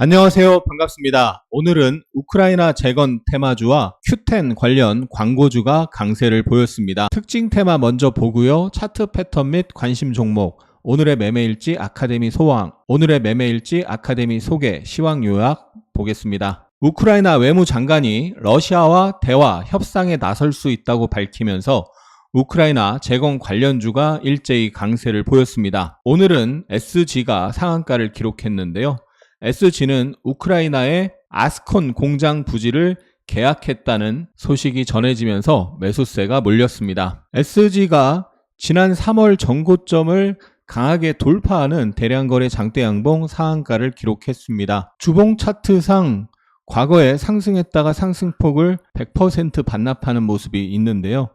안녕하세요. 반갑습니다. 오늘은 우크라이나 재건 테마주와 Q10 관련 광고주가 강세를 보였습니다. 특징 테마 먼저 보고요. 차트 패턴 및 관심 종목, 오늘의 매매일지 아카데미 소왕, 오늘의 매매일지 아카데미 소개, 시황 요약 보겠습니다. 우크라이나 외무장관이 러시아와 대화, 협상에 나설 수 있다고 밝히면서 우크라이나 재건 관련주가 일제히 강세를 보였습니다. 오늘은 SG가 상한가를 기록했는데요. SG는 우크라이나의 아스콘 공장 부지를 계약했다는 소식이 전해지면서 매수세가 몰렸습니다. SG가 지난 3월 전고점을 강하게 돌파하는 대량거래 장대 양봉 상한가를 기록했습니다. 주봉 차트상 과거에 상승했다가 상승폭을 100% 반납하는 모습이 있는데요.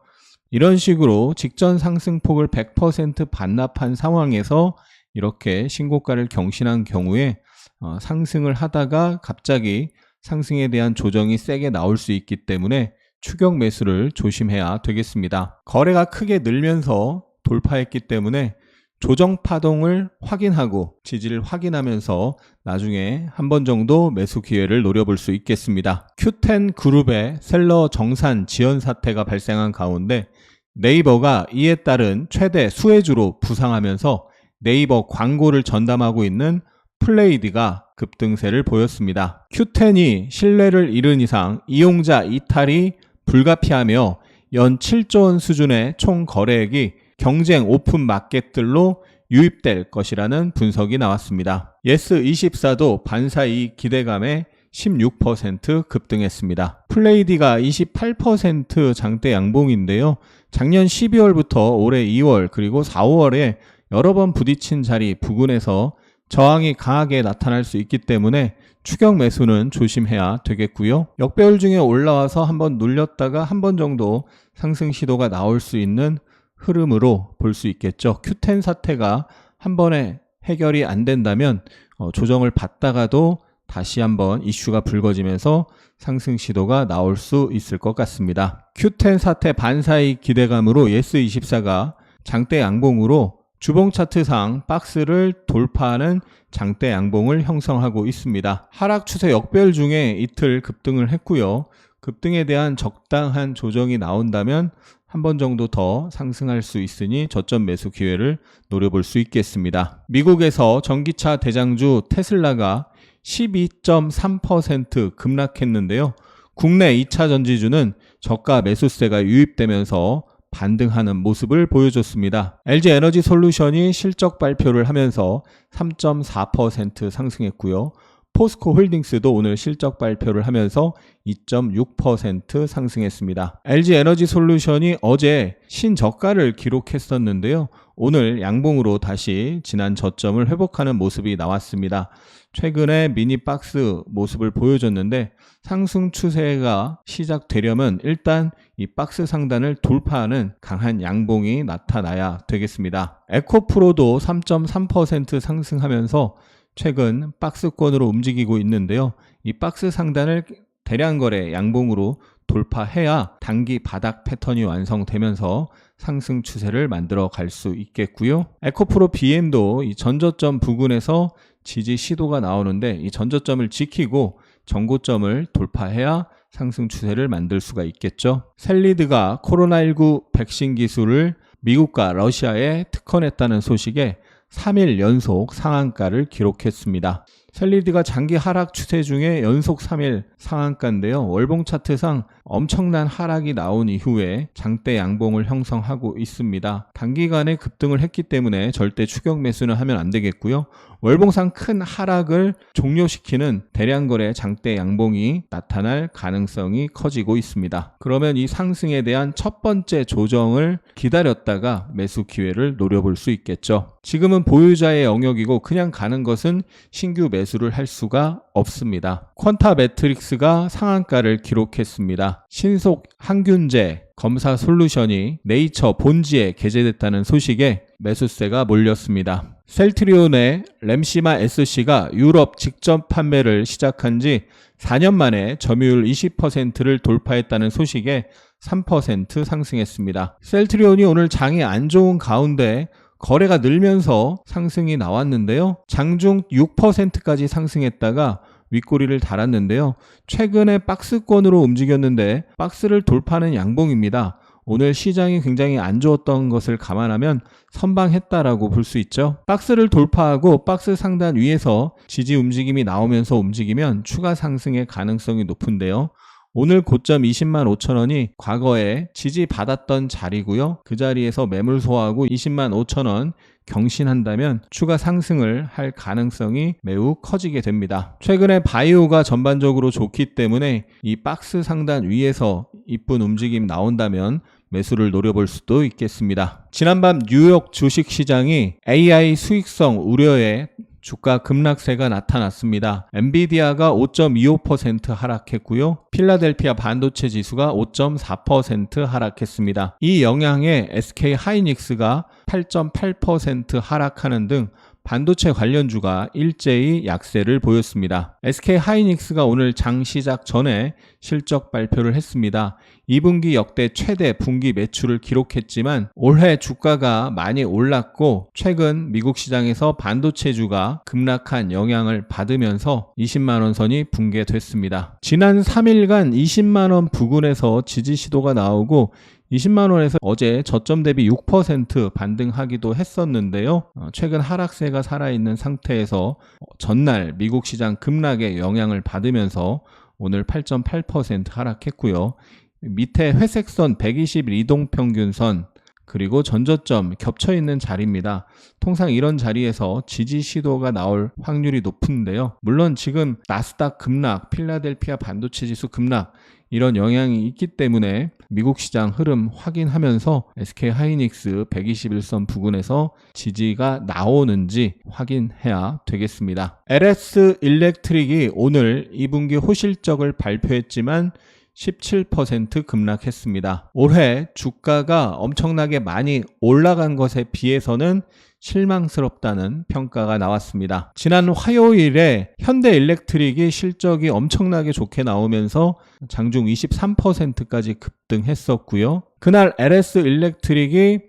이런 식으로 직전 상승폭을 100% 반납한 상황에서 이렇게 신고가를 경신한 경우에 어, 상승을 하다가 갑자기 상승에 대한 조정이 세게 나올 수 있기 때문에 추격 매수를 조심해야 되겠습니다. 거래가 크게 늘면서 돌파했기 때문에 조정 파동을 확인하고 지지를 확인하면서 나중에 한 번 정도 매수 기회를 노려볼 수 있겠습니다. Q10 그룹의 셀러 정산 지연 사태가 발생한 가운데 네이버가 이에 따른 최대 수혜주로 부상하면서 네이버 광고를 전담하고 있는 플레이드가 급등세를 보였습니다. Q10이 신뢰를 잃은 이상 이용자 이탈이 불가피하며 연 7조 원 수준의 총 거래액이 경쟁 오픈 마켓들로 유입될 것이라는 분석이 나왔습니다. 예스24도 반사이익 기대감에 16% 급등했습니다. 플레이디가 28% 장대 양봉인데요. 작년 12월부터 올해 2월 그리고 4월에 여러 번 부딪힌 자리 부근에서 저항이 강하게 나타날 수 있기 때문에 추격 매수는 조심해야 되겠고요. 역배열 중에 올라와서 한번 눌렸다가 한 번 정도 상승 시도가 나올 수 있는 흐름으로 볼 수 있겠죠. Q10 사태가 한 번에 해결이 안 된다면 어, 조정을 받다가도 다시 한번 이슈가 불거지면서 상승 시도가 나올 수 있을 것 같습니다. Q10 사태 반사이 기대감으로 예스24가 장대 양봉으로 주봉 차트상 박스를 돌파하는 장대 양봉을 형성하고 있습니다. 하락 추세 역별 중에 이틀 급등을 했고요. 급등에 대한 적당한 조정이 나온다면 한 번 정도 더 상승할 수 있으니 저점 매수 기회를 노려볼 수 있겠습니다. 미국에서 전기차 대장주 테슬라가 12.3% 급락했는데요. 국내 2차 전지주는 저가 매수세가 유입되면서 반등하는 모습을 보여줬습니다. LG 에너지 솔루션이 실적 발표를 하면서 3.4% 상승했고요. 포스코 홀딩스도 오늘 실적 발표를 하면서 2.6% 상승했습니다. LG 에너지 솔루션이 어제 신저가를 기록했었는데요. 오늘 양봉으로 다시 지난 저점을 회복하는 모습이 나왔습니다. 최근에 미니 박스 모습을 보여줬는데 상승 추세가 시작되려면 일단 이 박스 상단을 돌파하는 강한 양봉이 나타나야 되겠습니다. 에코프로도 3.3% 상승하면서 최근 박스권으로 움직이고 있는데요. 이 박스 상단을 대량 거래 양봉으로 돌파해야 단기 바닥 패턴이 완성되면서 상승 추세를 만들어 갈 수 있겠고요. 에코프로 BM도 이 전저점 부근에서 지지 시도가 나오는데 이 전저점을 지키고 전고점을 돌파해야 상승 추세를 만들 수가 있겠죠. 셀리드가 코로나19 백신 기술을 미국과 러시아에 특허냈다는 소식에 3일 연속 상한가를 기록했습니다. 셀리드가 장기 하락 추세 중에 연속 3일 상한가인데요. 월봉 차트상 엄청난 하락이 나온 이후에 장대 양봉을 형성하고 있습니다. 단기간에 급등을 했기 때문에 절대 추격 매수는 하면 안 되겠고요. 월봉상 큰 하락을 종료시키는 대량거래 장대 양봉이 나타날 가능성이 커지고 있습니다. 그러면 이 상승에 대한 첫 번째 조정을 기다렸다가 매수 기회를 노려볼 수 있겠죠. 지금은 보유자의 영역이고 그냥 가는 것은 신규 매수를 할 수가 없습니다. 퀀타 매트릭스가 상한가를 기록했습니다. 신속 항균제 검사 솔루션이 네이처 본지에 게재됐다는 소식에 매수세가 몰렸습니다. 셀트리온의 램시마 SC가 유럽 직접 판매를 시작한 지 4년 만에 점유율 20%를 돌파했다는 소식에 3% 상승했습니다. 셀트리온이 오늘 장이 안 좋은 가운데 거래가 늘면서 상승이 나왔는데요. 장중 6%까지 상승했다가 윗꼬리를 달았는데요. 최근에 박스권으로 움직였는데 박스를 돌파하는 양봉입니다. 오늘 시장이 굉장히 안 좋았던 것을 감안하면 선방했다라고 볼 수 있죠. 박스를 돌파하고 박스 상단 위에서 지지 움직임이 나오면서 움직이면 추가 상승의 가능성이 높은데요. 오늘 고점 20만 5천 원이 과거에 지지받았던 자리고요. 그 자리에서 매물 소화하고 20만 5천 원 경신한다면 추가 상승을 할 가능성이 매우 커지게 됩니다. 최근에 바이오가 전반적으로 좋기 때문에 이 박스 상단 위에서 이쁜 움직임 나온다면 매수를 노려볼 수도 있겠습니다. 지난밤 뉴욕 주식 시장이 AI 수익성 우려에 주가 급락세가 나타났습니다. 엔비디아가 5.25% 하락했고요. 필라델피아 반도체 지수가 5.4% 하락했습니다. 이 영향에 SK 하이닉스가 8.8% 하락하는 등 반도체 관련주가 일제히 약세를 보였습니다. SK 하이닉스가 오늘 장 시작 전에 실적 발표를 했습니다. 2분기 역대 최대 분기 매출을 기록했지만 올해 주가가 많이 올랐고 최근 미국 시장에서 반도체주가 급락한 영향을 받으면서 20만원 선이 붕괴됐습니다. 지난 3일간 20만원 부근에서 지지 시도가 나오고 20만 원에서 어제 저점 대비 6% 반등하기도 했었는데요. 어, 최근 하락세가 살아있는 상태에서 전날 미국 시장 급락의 영향을 받으면서 오늘 8.8% 하락했고요. 밑에 회색선 120일 이동평균선 그리고 전저점 겹쳐 있는 자리입니다. 통상 이런 자리에서 지지 시도가 나올 확률이 높은데요. 물론 지금 나스닥 급락, 필라델피아 반도체 지수 급락 이런 영향이 있기 때문에 미국 시장 흐름 확인하면서 SK 하이닉스 121선 부근에서 지지가 나오는지 확인해야 되겠습니다. LS 일렉트릭이 오늘 2분기 호실적을 발표했지만 17% 급락했습니다. 올해 주가가 엄청나게 많이 올라간 것에 비해서는 실망스럽다는 평가가 나왔습니다. 지난 화요일에 현대 일렉트릭이 실적이 엄청나게 좋게 나오면서 장중 23%까지 급등했었고요. 그날 LS 일렉트릭이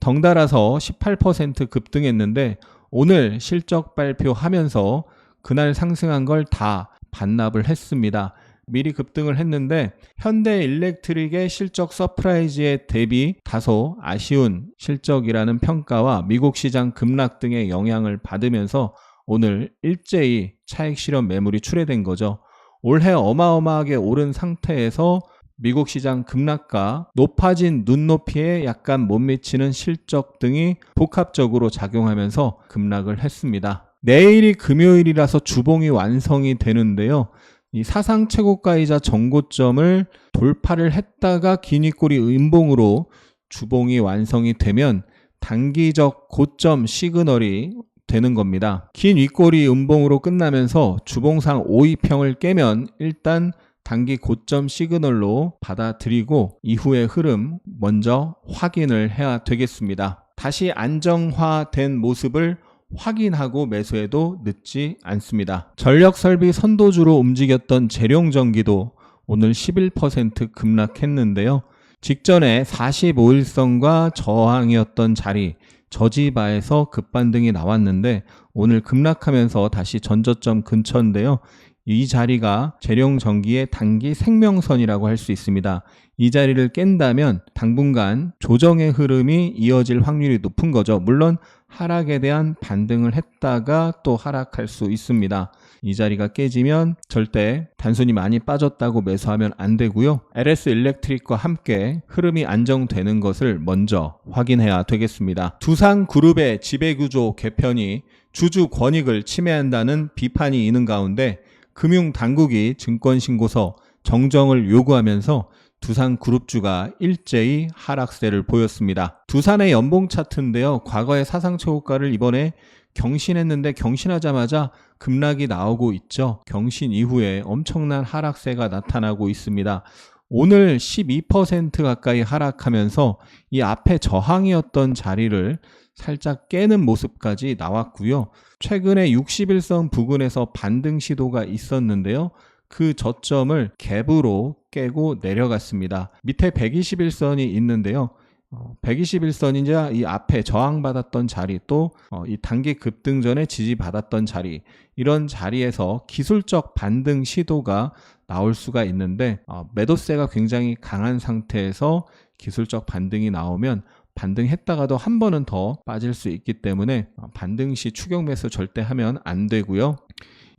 덩달아서 18% 급등했는데 오늘 실적 발표하면서 그날 상승한 걸 다 반납을 했습니다. 미리 급등을 했는데 현대 일렉트릭의 실적 서프라이즈에 대비 다소 아쉬운 실적이라는 평가와 미국 시장 급락 등의 영향을 받으면서 오늘 일제히 차익 실현 매물이 출회된 거죠. 올해 어마어마하게 오른 상태에서 미국 시장 급락과 높아진 눈높이에 약간 못 미치는 실적 등이 복합적으로 작용하면서 급락을 했습니다. 내일이 금요일이라서 주봉이 완성이 되는데요. 이 사상 최고가이자 정고점을 돌파를 했다가 긴 윗꼬리 음봉으로 주봉이 완성이 되면 단기적 고점 시그널이 되는 겁니다. 긴 윗꼬리 음봉으로 끝나면서 주봉상 5위평을 깨면 일단 단기 고점 시그널로 받아들이고 이후의 흐름 먼저 확인을 해야 되겠습니다. 다시 안정화된 모습을 확인하고 매수해도 늦지 않습니다. 전력 설비 선도주로 움직였던 재룡전기도 오늘 11% 급락했는데요. 직전에 45일선과 저항이었던 자리 저지바에서 급반등이 나왔는데 오늘 급락하면서 다시 전저점 근처인데요. 이 자리가 재룡 전기의 단기 생명선이라고 할 수 있습니다. 이 자리를 깬다면 당분간 조정의 흐름이 이어질 확률이 높은 거죠. 물론 하락에 대한 반등을 했다가 또 하락할 수 있습니다. 이 자리가 깨지면 절대 단순히 많이 빠졌다고 매수하면 안 되고요. LS 일렉트릭과 함께 흐름이 안정되는 것을 먼저 확인해야 되겠습니다. 두산그룹의 지배구조 개편이 주주 권익을 침해한다는 비판이 있는 가운데 금융당국이 증권신고서 정정을 요구하면서 두산 그룹주가 일제히 하락세를 보였습니다. 두산의 연봉 차트인데요. 과거의 사상 최고가를 이번에 경신했는데 경신하자마자 급락이 나오고 있죠. 경신 이후에 엄청난 하락세가 나타나고 있습니다. 오늘 12% 가까이 하락하면서 이 앞에 저항이었던 자리를 살짝 깨는 모습까지 나왔고요. 최근에 61선 부근에서 반등 시도가 있었는데요. 그 저점을 갭으로 깨고 내려갔습니다. 밑에 121선이 있는데요. 어, 121선이자 이 앞에 저항받았던 자리 또 어, 이 단기 급등 전에 지지받았던 자리 이런 자리에서 기술적 반등 시도가 나올 수가 있는데 어, 매도세가 굉장히 강한 상태에서 기술적 반등이 나오면 반등했다가도 한 번은 더 빠질 수 있기 때문에 어, 반등 시 추격 매수 절대 하면 안 되고요.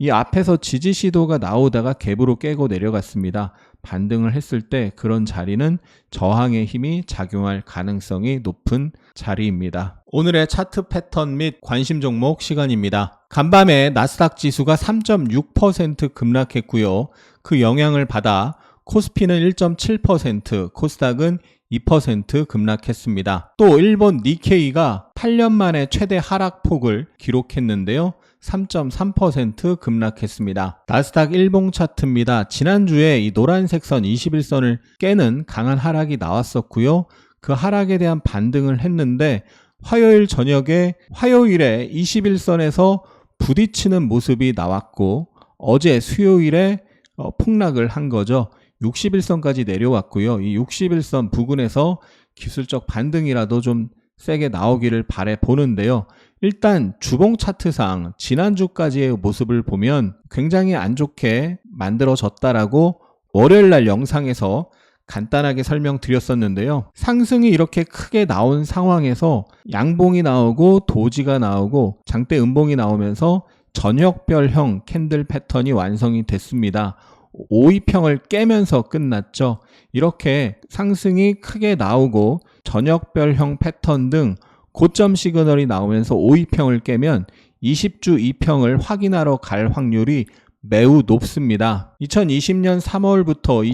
이 앞에서 지지 시도가 나오다가 갭으로 깨고 내려갔습니다. 반등을 했을 때 그런 자리는 저항의 힘이 작용할 가능성이 높은 자리입니다. 오늘의 차트 패턴 및 관심 종목 시간입니다. 간밤에 나스닥 지수가 3.6% 급락했고요. 그 영향을 받아 코스피는 1.7%, 코스닥은 2% 급락했습니다. 또 일본 니케이가 8년 만에 최대 하락폭을 기록했는데요. 3.3% 급락했습니다. 나스닥 일봉 차트입니다. 지난주에 이 노란색 선 21선을 깨는 강한 하락이 나왔었고요. 그 하락에 대한 반등을 했는데 화요일 저녁에 화요일에 21선에서 부딪히는 모습이 나왔고 어제 수요일에 어, 폭락을 한 거죠. 61선까지 내려왔고요. 이 61선 부근에서 기술적 반등이라도 좀 세게 나오기를 바래 보는데요. 일단 주봉 차트상 지난주까지의 모습을 보면 굉장히 안 좋게 만들어졌다라고 월요일 날 영상에서 간단하게 설명드렸었는데요. 상승이 이렇게 크게 나온 상황에서 양봉이 나오고 도지가 나오고 장대 음봉이 나오면서 저녁별형 캔들 패턴이 완성이 됐습니다. 5위평을 깨면서 끝났죠. 이렇게 상승이 크게 나오고 저녁별형 패턴 등 고점 시그널이 나오면서 5위평을 깨면 20주 2평을 확인하러 갈 확률이 매우 높습니다. 2020년 3월부터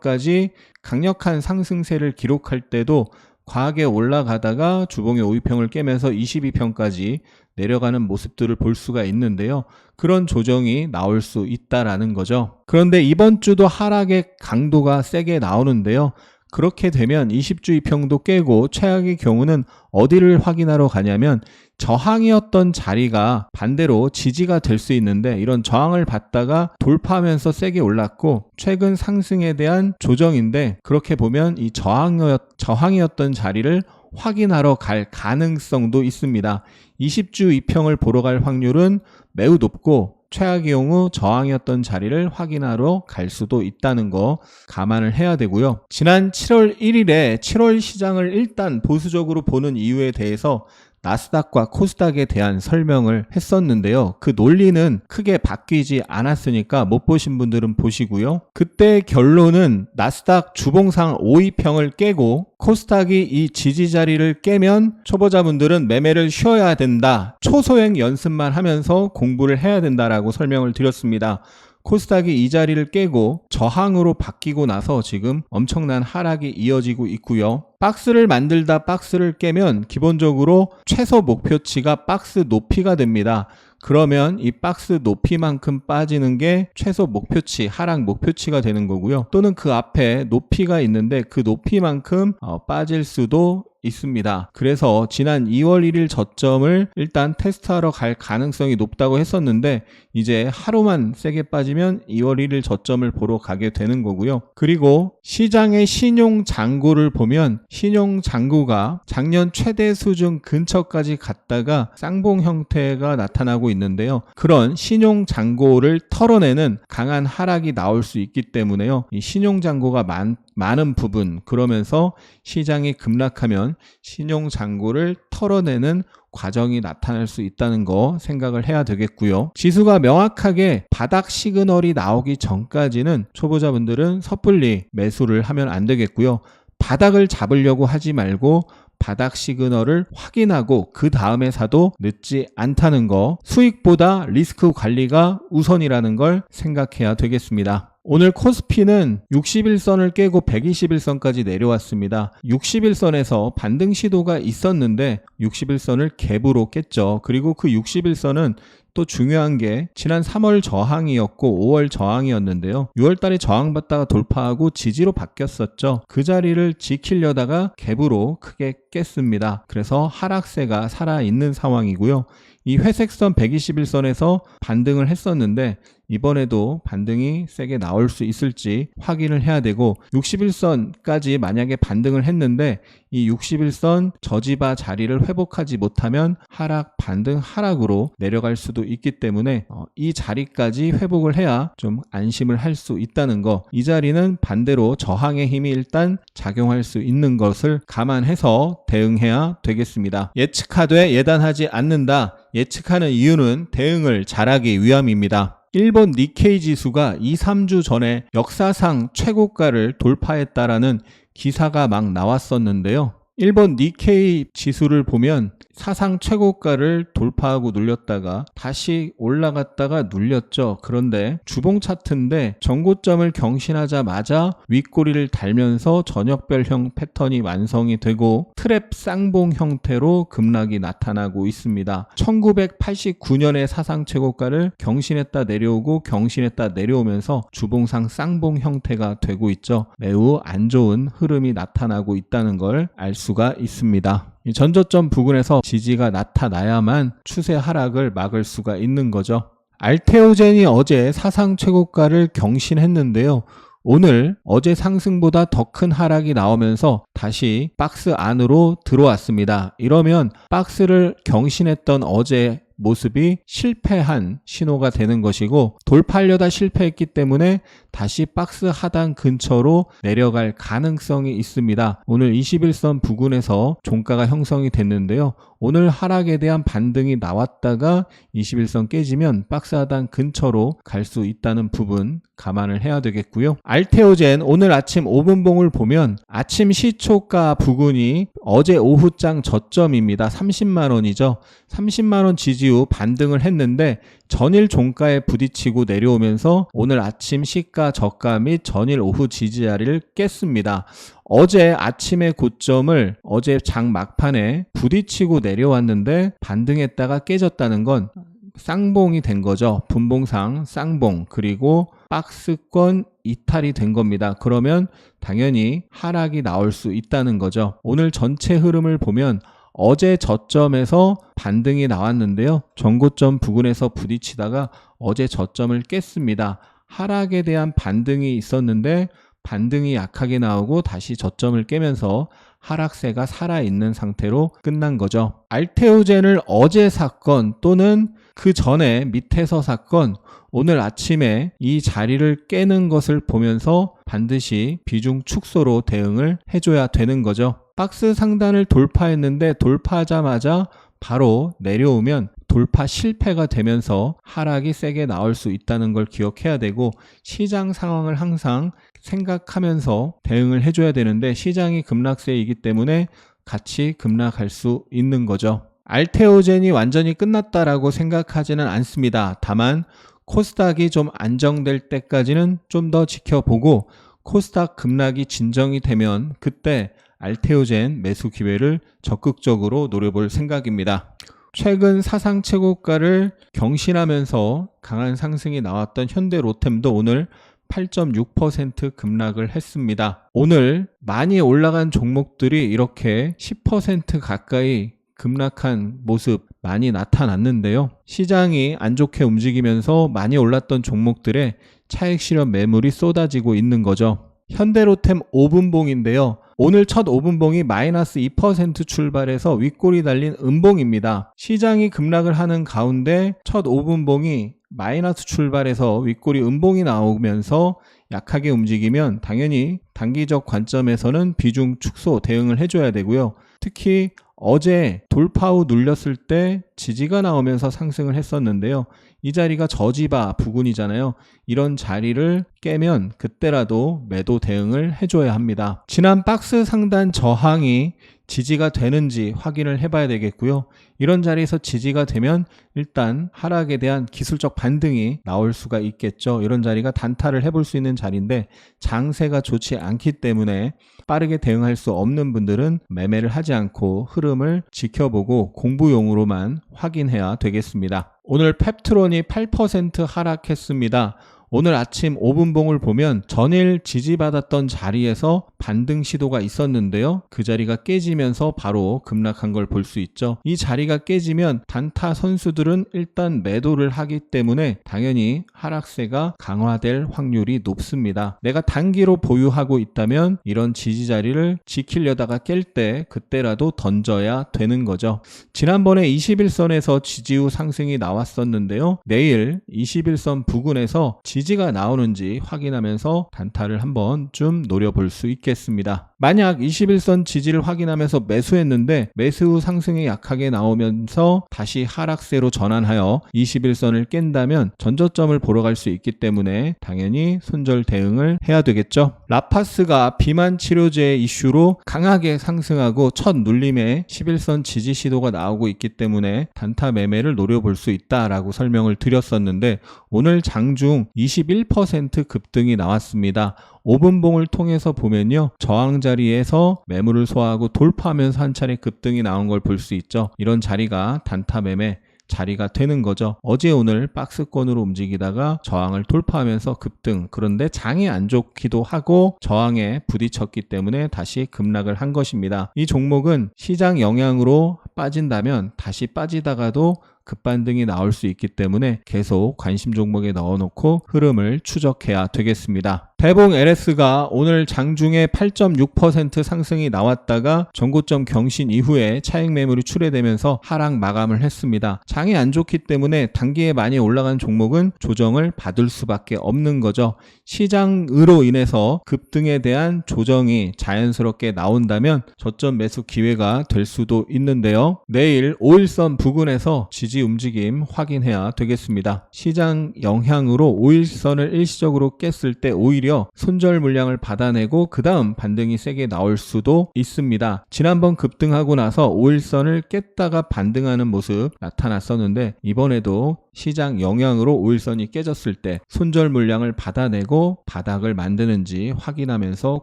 21년까지 강력한 상승세를 기록할 때도 과하게 올라가다가 주봉의 5위평을 깨면서 22평까지 내려가는 모습들을 볼 수가 있는데요. 그런 조정이 나올 수 있다라는 거죠. 그런데 이번 주도 하락의 강도가 세게 나오는데요. 그렇게 되면 20주 이평도 깨고 최악의 경우는 어디를 확인하러 가냐면 저항이었던 자리가 반대로 지지가 될 수 있는데 이런 저항을 받다가 돌파하면서 세게 올랐고 최근 상승에 대한 조정인데 그렇게 보면 이 저항이었, 저항이었던 자리를 확인하러 갈 가능성도 있습니다. 20주 이평을 보러 갈 확률은 매우 높고 최악의 경우 저항이었던 자리를 확인하러 갈 수도 있다는 거 감안을 해야 되고요. 지난 7월 1일에 7월 시장을 일단 보수적으로 보는 이유에 대해서 나스닥과 코스닥에 대한 설명을 했었는데요. 그 논리는 크게 바뀌지 않았으니까 못 보신 분들은 보시고요. 그때 결론은 나스닥 주봉상 5위평을 깨고 코스닥이 이 지지 자리를 깨면 초보자분들은 매매를 쉬어야 된다. 초소행 연습만 하면서 공부를 해야 된다라고 설명을 드렸습니다. 코스닥이 이 자리를 깨고 저항으로 바뀌고 나서 지금 엄청난 하락이 이어지고 있고요. 박스를 만들다 박스를 깨면 기본적으로 최소 목표치가 박스 높이가 됩니다. 그러면 이 박스 높이만큼 빠지는 게 최소 목표치, 하락 목표치가 되는 거고요. 또는 그 앞에 높이가 있는데 그 높이만큼 어, 빠질 수도 있습니다. 그래서 지난 2월 1일 저점을 일단 테스트하러 갈 가능성이 높다고 했었는데 이제 하루만 세게 빠지면 2월 1일 저점을 보러 가게 되는 거고요. 그리고 시장의 신용 잔고를 보면 신용 잔고가 작년 최대 수준 근처까지 갔다가 쌍봉 형태가 나타나고 있는데요. 그런 신용 잔고를 털어내는 강한 하락이 나올 수 있기 때문에요. 이 신용 잔고가 많 많은 부분 그러면서 시장이 급락하면 신용 잔고를 털어내는 과정이 나타날 수 있다는 거 생각을 해야 되겠고요. 지수가 명확하게 바닥 시그널이 나오기 전까지는 초보자분들은 섣불리 매수를 하면 안 되겠고요. 바닥을 잡으려고 하지 말고 바닥 시그널을 확인하고 그 다음에 사도 늦지 않다는 거 수익보다 리스크 관리가 우선이라는 걸 생각해야 되겠습니다. 오늘 코스피는 61선을 깨고 121선까지 내려왔습니다. 61선에서 반등 시도가 있었는데 61선을 갭으로 깼죠. 그리고 그 61선은 또 중요한 게 지난 3월 저항이었고 5월 저항이었는데요. 6월 달에 저항받다가 돌파하고 지지로 바뀌었었죠. 그 자리를 지키려다가 갭으로 크게 깼습니다. 그래서 하락세가 살아 있는 상황이고요. 이 회색선 121선에서 반등을 했었는데 이번에도 반등이 세게 나올 수 있을지 확인을 해야 되고 61선까지 만약에 반등을 했는데 이 61선 저지바 자리를 회복하지 못하면 하락 반등 하락으로 내려갈 수도 있기 때문에 어, 이 자리까지 회복을 해야 좀 안심을 할 수 있다는 거. 이 자리는 반대로 저항의 힘이 일단 작용할 수 있는 것을 감안해서 대응해야 되겠습니다. 예측하되 예단하지 않는다. 예측하는 이유는 대응을 잘하기 위함입니다. 일본 니케이 지수가 2, 3주 전에 역사상 최고가를 돌파했다라는 기사가 막 나왔었는데요. 일본 니케이 지수를 보면 사상 최고가를 돌파하고 눌렸다가 다시 올라갔다가 눌렸죠. 그런데 주봉 차트인데 전고점을 경신하자마자 윗꼬리를 달면서 저녁별형 패턴이 완성이 되고 트랩 쌍봉 형태로 급락이 나타나고 있습니다. 1989년의 사상 최고가를 경신했다 내려오고 경신했다 내려오면서 주봉상 쌍봉 형태가 되고 있죠. 매우 안 좋은 흐름이 나타나고 있다는 걸 알 수가 있습니다. 이 전저점 부근에서 지지가 나타나야만 추세 하락을 막을 수가 있는 거죠. 알테오젠이 어제 사상 최고가를 경신했는데요. 오늘 어제 상승보다 더 큰 하락이 나오면서 다시 박스 안으로 들어왔습니다. 이러면 박스를 경신했던 어제 모습이 실패한 신호가 되는 것이고 돌파하려다 실패했기 때문에 다시 박스 하단 근처로 내려갈 가능성이 있습니다. 오늘 21선 부근에서 종가가 형성이 됐는데요. 오늘 하락에 대한 반등이 나왔다가 21선 깨지면 박스 하단 근처로 갈 수 있다는 부분 감안을 해야 되겠고요. 알테오젠 오늘 아침 5분봉을 보면 아침 시초가 부근이 어제 오후장 저점입니다. 30만 원이죠. 30만 원 지지 후 반등을 했는데 전일 종가에 부딪히고 내려오면서 오늘 아침 시가 저가 및 전일 오후 지지자리를 깼습니다. 어제 아침의 고점을 어제 장 막판에 부딪히고 내려왔는데 반등했다가 깨졌다는 건 쌍봉이 된 거죠. 분봉상 쌍봉 그리고 박스권 이탈이 된 겁니다. 그러면 당연히 하락이 나올 수 있다는 거죠. 오늘 전체 흐름을 보면 어제 저점에서 반등이 나왔는데요. 전고점 부근에서 부딪히다가 어제 저점을 깼습니다. 하락에 대한 반등이 있었는데 반등이 약하게 나오고 다시 저점을 깨면서 하락세가 살아있는 상태로 끝난 거죠. 알테오젠을 어제 사건 또는 그 전에 밑에서 사건 오늘 아침에 이 자리를 깨는 것을 보면서 반드시 비중 축소로 대응을 해줘야 되는 거죠. 박스 상단을 돌파했는데 돌파하자마자 바로 내려오면 돌파 실패가 되면서 하락이 세게 나올 수 있다는 걸 기억해야 되고 시장 상황을 항상 생각하면서 대응을 해줘야 되는데 시장이 급락세이기 때문에 같이 급락할 수 있는 거죠. 알테오젠이 완전히 끝났다라고 생각하지는 않습니다. 다만 코스닥이 좀 안정될 때까지는 좀 더 지켜보고 코스닥 급락이 진정이 되면 그때 알테오젠 매수 기회를 적극적으로 노려볼 생각입니다. 최근 사상 최고가를 경신하면서 강한 상승이 나왔던 현대 로템도 오늘 8.6% 급락을 했습니다. 오늘 많이 올라간 종목들이 이렇게 10% 가까이 급락한 모습 많이 나타났는데요. 시장이 안 좋게 움직이면서 많이 올랐던 종목들의 차익 실현 매물이 쏟아지고 있는 거죠. 현대로템 5분봉인데요. 오늘 첫 5분봉이 마이너스 2% 출발해서 윗골이 달린 음봉입니다. 시장이 급락을 하는 가운데 첫 5분봉이 마이너스 출발해서 윗골이 음봉이 나오면서 약하게 움직이면 당연히 단기적 관점에서는 비중 축소 대응을 해줘야 되고요. 특히 어제 돌파 후 눌렸을 때 지지가 나오면서 상승을 했었는데요. 이 자리가 저지바 부근이잖아요. 이런 자리를 깨면 그때라도 매도 대응을 해줘야 합니다. 지난 박스 상단 저항이 지지가 되는지 확인을 해봐야 되겠고요. 이런 자리에서 지지가 되면 일단 하락에 대한 기술적 반등이 나올 수가 있겠죠. 이런 자리가 단타를 해볼 수 있는 자리인데 장세가 좋지 않기 때문에 빠르게 대응할 수 없는 분들은 매매를 하지 않고 흐름을 지켜보고 공부용으로만 확인해야 되겠습니다. 오늘 펩트론이 8% 하락했습니다. 오늘 아침 5분봉을 보면 전일 지지받았던 자리에서 반등 시도가 있었는데요. 그 자리가 깨지면서 바로 급락한 걸 볼 수 있죠. 이 자리가 깨지면 단타 선수들은 일단 매도를 하기 때문에 당연히 하락세가 강화될 확률이 높습니다. 내가 단기로 보유하고 있다면 이런 지지 자리를 지키려다가 깰 때 그때라도 던져야 되는 거죠. 지난번에 21선에서 지지 후 상승이 나왔었는데요. 내일 21선 부근에서 지 지가 나오는지 확인하면서 단타를 한번 좀 노려볼 수 있겠습니다. 만약 21선 지지를 확인하면서 매수했는데 매수 후 상승이 약하게 나오면서 다시 하락세로 전환하여 21선을 깬다면 전저점을 보러 갈 수 있기 때문에 당연히 손절 대응을 해야 되겠죠. 라파스가 비만 치료제 이슈로 강하게 상승하고 첫 눌림에 11선 지지 시도가 나오고 있기 때문에 단타 매매를 노려볼 수 있다라고 설명을 드렸었는데 오늘 장중 21% 급등이 나왔습니다. 5분봉을 통해서 보면요. 저항 자리에서 매물을 소화하고 돌파하면서 한 차례 급등이 나온 걸 볼 수 있죠. 이런 자리가 단타 매매 자리가 되는 거죠. 어제 오늘 박스권으로 움직이다가 저항을 돌파하면서 급등. 그런데 장이 안 좋기도 하고 저항에 부딪혔기 때문에 다시 급락을 한 것입니다. 이 종목은 시장 영향으로 빠진다면 다시 빠지다가도 급반등이 나올 수 있기 때문에 계속 관심 종목에 넣어놓고 흐름을 추적해야 되겠습니다. 대봉 LS가 오늘 장중에 8.6% 상승이 나왔다가 전고점 경신 이후에 차익 매물이 출회되면서 하락 마감을 했습니다. 장이 안 좋기 때문에 단기에 많이 올라간 종목은 조정을 받을 수밖에 없는 거죠. 시장으로 인해서 급등에 대한 조정이 자연스럽게 나온다면 저점 매수 기회가 될 수도 있는데요. 내일 5일선 부근에서 지지 움직임 확인해야 되겠습니다. 시장 영향으로 5일선을 일시적으로 깼을 때 오히려 손절 물량을 받아내고 그 다음 반등이 세게 나올 수도 있습니다. 지난번 급등하고 나서 5일선을 깼다가 반등하는 모습 나타났었는데 이번에도 시장 영향으로 5일선이 깨졌을 때 손절 물량을 받아내고 바닥을 만드는지 확인하면서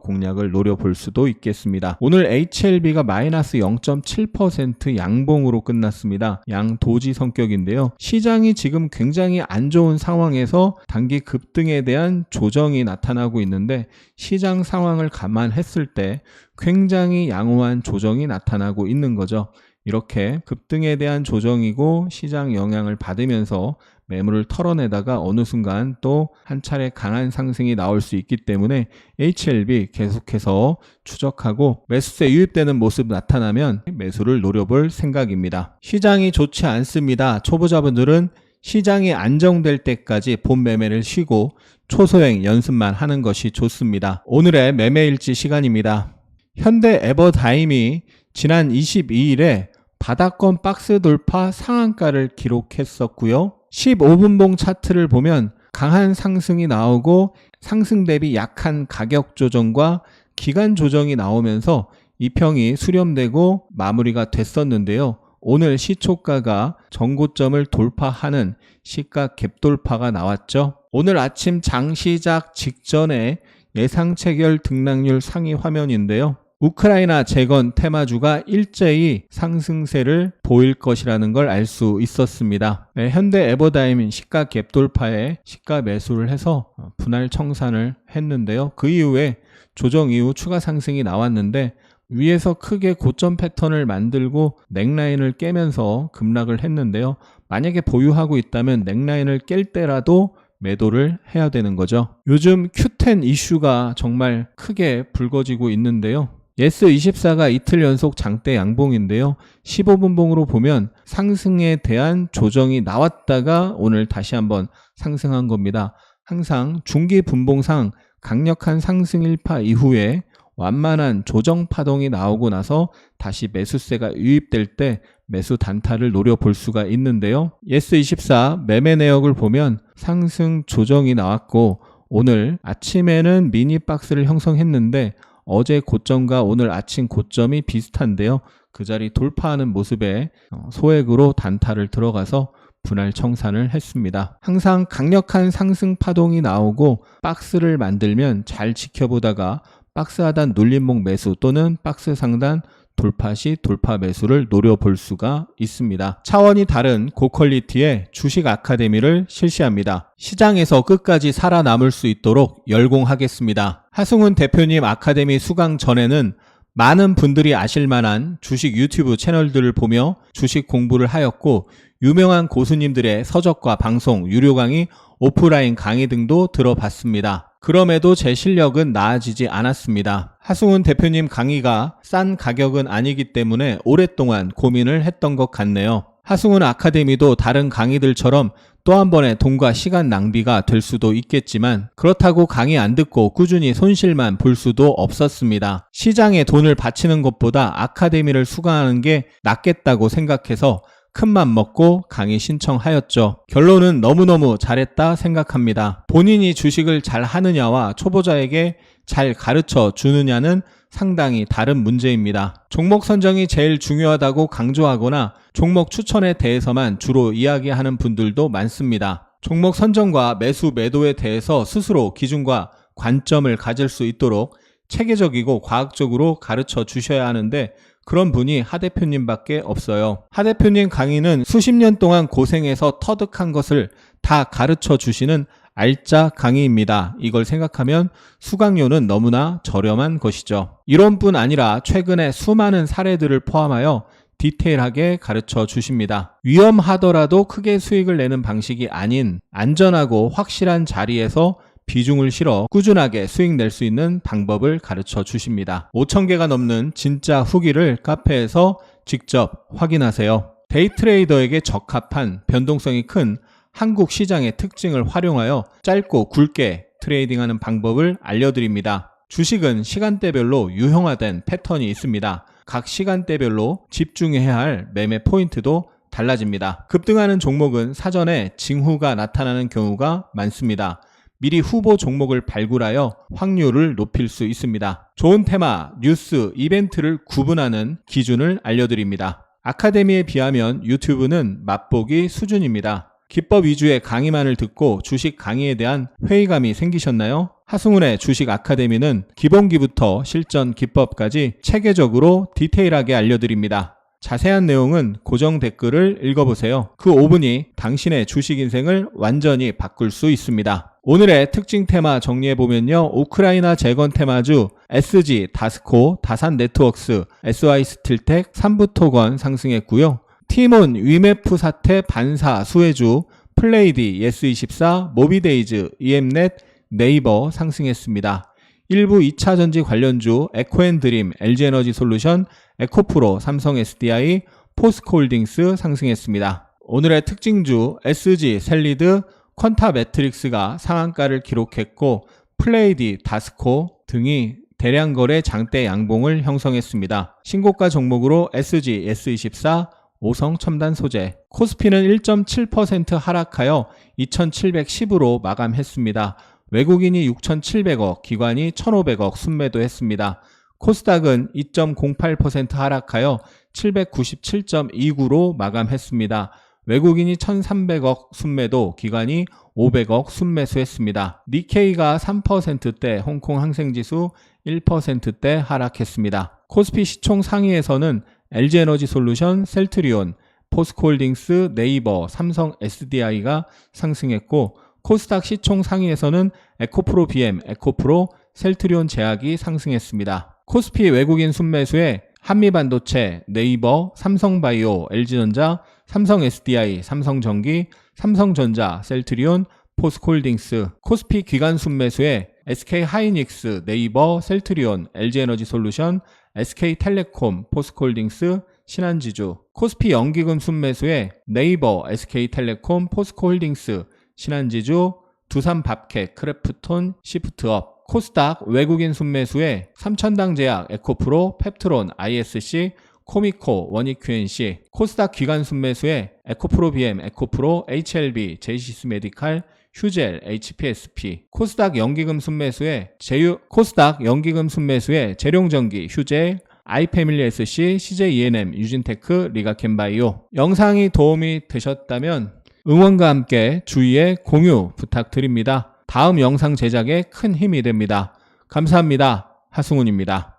공략을 노려볼 수도 있겠습니다. 오늘 HLB가 마이너스 0.7% 양봉으로 끝났습니다. 양도지 성격인데요. 시장이 지금 굉장히 안 좋은 상황에서 단기 급등에 대한 조정이 나타나 고 있는데 시장 상황을 감안했을 때 굉장히 양호한 조정이 나타나고 있는 거죠. 이렇게 급등에 대한 조정이고 시장 영향을 받으면서 매물을 털어내다가 어느 순간 또 한 차례 강한 상승이 나올 수 있기 때문에 HLB 계속해서 추적하고 매수세 유입되는 모습 나타나면 매수를 노려볼 생각입니다. 시장이 좋지 않습니다. 초보자분들은 시장이 안정될 때까지 본 매매를 쉬고 초소행 연습만 하는 것이 좋습니다. 오늘의 매매일지 시간입니다. 현대 에버다임이 지난 22일에 바닥권 박스 돌파 상한가를 기록했었고요. 15분봉 차트를 보면 강한 상승이 나오고 상승 대비 약한 가격 조정과 기간 조정이 나오면서 이 평이 수렴되고 마무리가 됐었는데요. 오늘 시초가가 전고점을 돌파하는 시가 갭 돌파가 나왔죠. 오늘 아침 장 시작 직전에 예상 체결 등락률 상위 화면인데요. 우크라이나 재건 테마주가 일제히 상승세를 보일 것이라는 걸 알 수 있었습니다. 네, 현대 에버다임 시가 갭 돌파에 시가 매수를 해서 분할 청산을 했는데요. 그 이후에 조정 이후 추가 상승이 나왔는데 위에서 크게 고점 패턴을 만들고 넥라인을 깨면서 급락을 했는데요. 만약에 보유하고 있다면 넥라인을 깰 때라도 매도를 해야 되는 거죠. 요즘 Q10 이슈가 정말 크게 불거지고 있는데요. 예스24가 이틀 연속 장대 양봉인데요. 15분봉으로 보면 상승에 대한 조정이 나왔다가 오늘 다시 한번 상승한 겁니다. 항상 중기 분봉상 강력한 상승 일파 이후에 완만한 조정 파동이 나오고 나서 다시 매수세가 유입될 때 매수 단타를 노려볼 수가 있는데요. 예스24 매매 내역을 보면 상승 조정이 나왔고 오늘 아침에는 미니 박스를 형성했는데 어제 고점과 오늘 아침 고점이 비슷한데요. 그 자리 돌파하는 모습에 어, 소액으로 단타를 들어가서 분할 청산을 했습니다. 항상 강력한 상승 파동이 나오고 박스를 만들면 잘 지켜보다가 박스 하단 눌림목 매수 또는 박스 상단 돌파 시 돌파 매수를 노려볼 수가 있습니다. 차원이 다른 고퀄리티의 주식 아카데미를 실시합니다. 시장에서 끝까지 살아남을 수 있도록 열공하겠습니다. 하승훈 대표님 아카데미 수강 전에는 많은 분들이 아실 만한 주식 유튜브 채널들을 보며 주식 공부를 하였고 유명한 고수님들의 서적과 방송, 유료 강의, 오프라인 강의 등도 들어봤습니다. 그럼에도 제 실력은 나아지지 않았습니다. 하승훈 대표님 강의가 싼 가격은 아니기 때문에 오랫동안 고민을 했던 것 같네요. 하승훈 아카데미도 다른 강의들처럼 또 한 번의 돈과 시간 낭비가 될 수도 있겠지만 그렇다고 강의 안 듣고 꾸준히 손실만 볼 수도 없었습니다. 시장에 돈을 바치는 것보다 아카데미를 수강하는 게 낫겠다고 생각해서 큰맘 먹고 강의 신청하였죠. 결론은 너무너무 잘했다 생각합니다. 본인이 주식을 잘 하느냐와 초보자에게 잘 가르쳐 주느냐는 상당히 다른 문제입니다. 종목 선정이 제일 중요하다고 강조하거나 종목 추천에 대해서만 주로 이야기하는 분들도 많습니다. 종목 선정과 매수 매도에 대해서 스스로 기준과 관점을 가질 수 있도록 체계적이고 과학적으로 가르쳐 주셔야 하는데 그런 분이 하 대표님밖에 없어요. 하 대표님 강의는 수십 년 동안 고생해서 터득한 것을 다 가르쳐 주시는 알짜 강의입니다. 이걸 생각하면 수강료는 너무나 저렴한 것이죠. 이론뿐 아니라 최근에 수많은 사례들을 포함하여 디테일하게 가르쳐 주십니다. 위험하더라도 크게 수익을 내는 방식이 아닌 안전하고 확실한 자리에서 비중을 실어 꾸준하게 수익 낼 수 있는 방법을 가르쳐 주십니다. 5,000개가 넘는 진짜 후기를 카페에서 직접 확인하세요. 데이트레이더에게 적합한 변동성이 큰 한국 시장의 특징을 활용하여 짧고 굵게 트레이딩하는 방법을 알려드립니다. 주식은 시간대별로 유형화된 패턴이 있습니다. 각 시간대별로 집중해야 할 매매 포인트도 달라집니다. 급등하는 종목은 사전에 징후가 나타나는 경우가 많습니다. 미리 후보 종목을 발굴하여 확률을 높일 수 있습니다. 좋은 테마, 뉴스, 이벤트를 구분하는 기준을 알려드립니다. 아카데미에 비하면 유튜브는 맛보기 수준입니다. 기법 위주의 강의만을 듣고 주식 강의에 대한 회의감이 생기셨나요? 하승훈의 주식 아카데미는 기본기부터 실전 기법까지 체계적으로 디테일하게 알려드립니다. 자세한 내용은 고정 댓글을 읽어보세요. 그 5분이 당신의 주식 인생을 완전히 바꿀 수 있습니다. 오늘의 특징 테마 정리해보면요. 우크라이나 재건 테마주 SG, 다스코, 다산 네트워크스, SY 스틸텍, 삼부토건 상승했고요. 티몬, 위메프 사태, 반사, 수혜주, 플레이디, 예스24, 모비데이즈, EM넷, 네이버 상승했습니다. 일부 2차 전지 관련주 에코앤드림, LG에너지 솔루션, 에코프로, 삼성 SDI, 포스코홀딩스 상승했습니다. 오늘의 특징주 SG, 셀리드, 퀀타 매트릭스가 상한가를 기록했고 플레이디, 다스코 등이 대량 거래 장대 양봉을 형성했습니다. 신고가 종목으로 SG, S24, 오성 첨단 소재, 코스피는 1.7% 하락하여 2,710으로 마감했습니다. 외국인이 6,700억, 기관이 1,500억 순매도했습니다. 코스닥은 2.08% 하락하여 797.29로 마감했습니다. 외국인이 1,300억 순매도, 기관이 500억 순매수했습니다. 니케이가 3%대, 홍콩 항생지수 1%대 하락했습니다. 코스피 시총 상위에서는 LG에너지 솔루션, 셀트리온, 포스코홀딩스, 네이버, 삼성 SDI가 상승했고 코스닥 시총 상위에서는 에코프로 BM, 에코프로, 셀트리온 제약이 상승했습니다. 코스피 외국인 순매수에 한미반도체, 네이버, 삼성바이오, LG전자, 삼성 SDI, 삼성전기, 삼성전자, 셀트리온, 포스콜딩스, 코스피 기관 순매수에 SK하이닉스, 네이버, 셀트리온, LG에너지 솔루션, SK텔레콤, 포스콜딩스, 신한지주, 코스피 연기금 순매수에 네이버, SK텔레콤, 포스코홀딩스, 신한지주, 두산밥켓, 크래프톤, 시프트업, 코스닥 외국인 순매수에 삼천당 제약, 에코프로, 펩트론, ISC, 코미코, 원익QNC, 코스닥 기관 순매수에 에코프로 BM, 에코프로, HLB, 제이시스 메디칼, 휴젤, HPSP, 코스닥 연기금 순매수에 제휴, 코스닥 연기금 순매수에 재룡전기, 휴젤, 아이패밀리 SC, CJ ENM, 유진테크, 리가켄바이오. 영상이 도움이 되셨다면 응원과 함께 주위에 공유 부탁드립니다. 다음 영상 제작에 큰 힘이 됩니다. 감사합니다. 하승훈입니다.